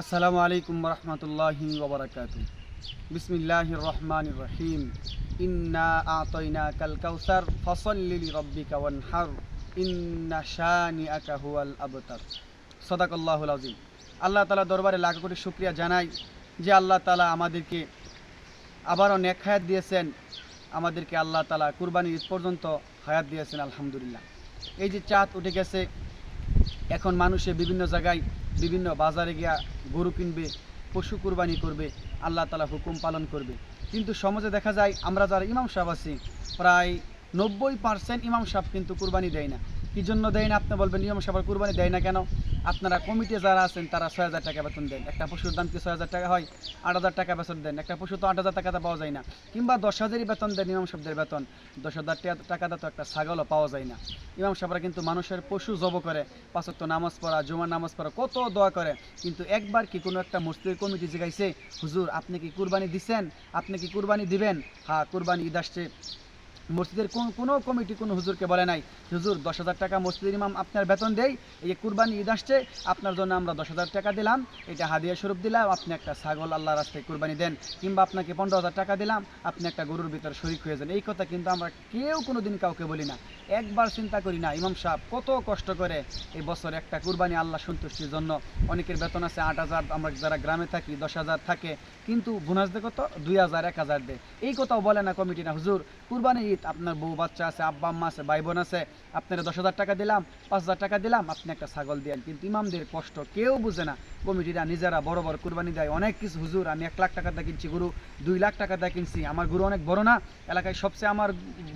আসসালামু আলাইকুম রহমতুল্লাহি ওবরাকাত বিসমিল্লাহ রহমান রহিম। ইন্না আতইনা কাল কাউসার, ফসল্লি রব্বিকা ওয়ানহার। ইন্না শানিআকা হুয়াল আবতার। সদাকাল্লাহুল আযীম। আল্লাহ তালা দরবারে লাখ কোটি শুকরিয়া জানাই যে আল্লাহ তালা আমাদেরকে আবারও নেক হায়াত দিয়েছেন। আমাদেরকে আল্লাহ তালা কুরবানি ঈদ পর্যন্ত হায়াত দিয়েছেন, আলহামদুলিল্লাহ। এই যে চাঁদ উঠে গেছে এখন মানুষে বিভিন্ন জায়গায়, বিভিন্ন বাজারে গিয়া গরু কিনবে, পশু কুরবানি করবে, আল্লাহ তালা হুকুম পালন করবে। কিন্তু সমাজে দেখা যায়, আমরা যারা ইমাম সাহেব আছি, প্রায় নব্বই পার্সেন্ট ইমাম সাহেব কিন্তু কুরবানি দেয় না। কি জন্য দেয় না? আপনি বলবেন, নিয়ম সাহেব কুরবানি দেয় না কেন? আপনারা কমিটি যারা আছেন, তারা ছয় হাজার টাকা বেতন দেন। একটা পশুর দাম কি ছয় হাজার টাকা হয়? আট হাজার টাকা বেতন দেন। একটা পশু তো আট হাজার টাকাতে পাওয়া যায় না। কিংবা দশ হাজারই বেতন দেন ইমাম সাহেবদের বেতন। দশ হাজার টাকা টাকাতে তো একটা ছাগলও পাওয়া যায় না। ইমাম সাহেবরা কিন্তু মানুষের পশু জব করে। পাঁচক্ত নামাজ পড়া, জুমার নামাজ পড়া, কত দোয়া করে। কিন্তু একবার কি কোনো একটা মসজিদের কমিটি জিগাইছে, হুজুর, আপনি কি কুরবানি দিছেন? আপনি কি কুরবানি দিবেন? হ্যাঁ কুরবানি ঈদ আসছে। মসজিদের কোন কোনো কমিটি, কোনো হুজুরকে বলে নাই, হুজুর, দশ হাজার টাকা মসজিদের ইমাম আপনার বেতন দেই, এই কুরবানি ঈদ আসছে, আপনার জন্য আমরা দশ হাজার টাকা দিলাম, এটা হাদিয়া স্বরূপ দিলাম, আপনি একটা ছাগল আল্লাহ রাস্তায় কুরবানি দেন, কিংবা আপনাকে পনেরো হাজার টাকা দিলাম, আপনি একটা গরুর ভিতর শরিক হয়ে যান। এই কথা কিন্তু আমরা কেউ কোনো দিন কাউকে বলি না। একবার চিন্তা করি না, ইমাম সাহেব কত কষ্ট করে এই বছর একটা কুরবানি আল্লাহ সন্তুষ্টির জন্য, অনেকের বেতন আছে আট হাজার, আমরা যারা গ্রামে থাকি দশ হাজার থাকে, কিন্তু বোনাস দে কত? দুই হাজার, এক হাজার দেয়। এই কথাও বলে না কমিটি না, হুজুর, কুরবানি ঈদ আপনার বউ বাচ্চা আছে, আব্বা আম্মা আছে ভাই বোন আছে, আপনারা দশ হাজার টাকা দিলাম, পাঁচ হাজার টাকা দিলাম, আপনি একটা ছাগল দেন। কিন্তু ইমামদের কষ্ট কেউ বুঝে না। কমিটিরা নিজেরা বড় বড় কুরবানি দেয়। অনেক কিছু, হুজুর, আমি এক লাখ টাকা দিয়ে কিনছি গরু, দুই লাখ টাকা দিয়ে কিনছি। আমার গরু অনেক বড় না, এলাকায় সবচেয়ে আমার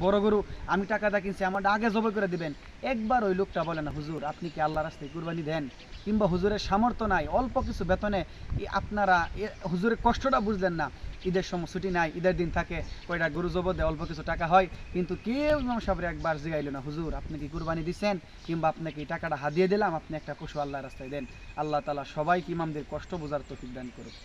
বড় গরু, আমি টাকা দিয়ে কিনছি আমার আগে জবাই করে দিবেন। একবার ওই লোকটা বলে না, হুজুর, আপনি কি আল্লাহ রাস্তায় কুরবানি দেন? কিংবা হুজুরের সামর্থ্য নাই, অল্প কিছু বেতনে আপনারা হুজুরের কষ্টটা বুঝলেন না। ঈদের সময় ছুটি নাই, ঈদের দিন থাকে, কয়টা গরু দেয়, অল্প কিছু টাকা হয় কিন্তু কেউ ইমাম সাহেবের একবার জিগাইল না, হুজুর, আপনি কি কুরবানি দিচ্ছেন কিংবা আপনাকে টাকাটা হাদিয়ে দিলাম? আপনি একটা পশু আল্লাহ রাস্তায় দেন। আল্লাহ তালা সবাইকে ইমামদের কষ্ট বোঝার তফিক দান করুক।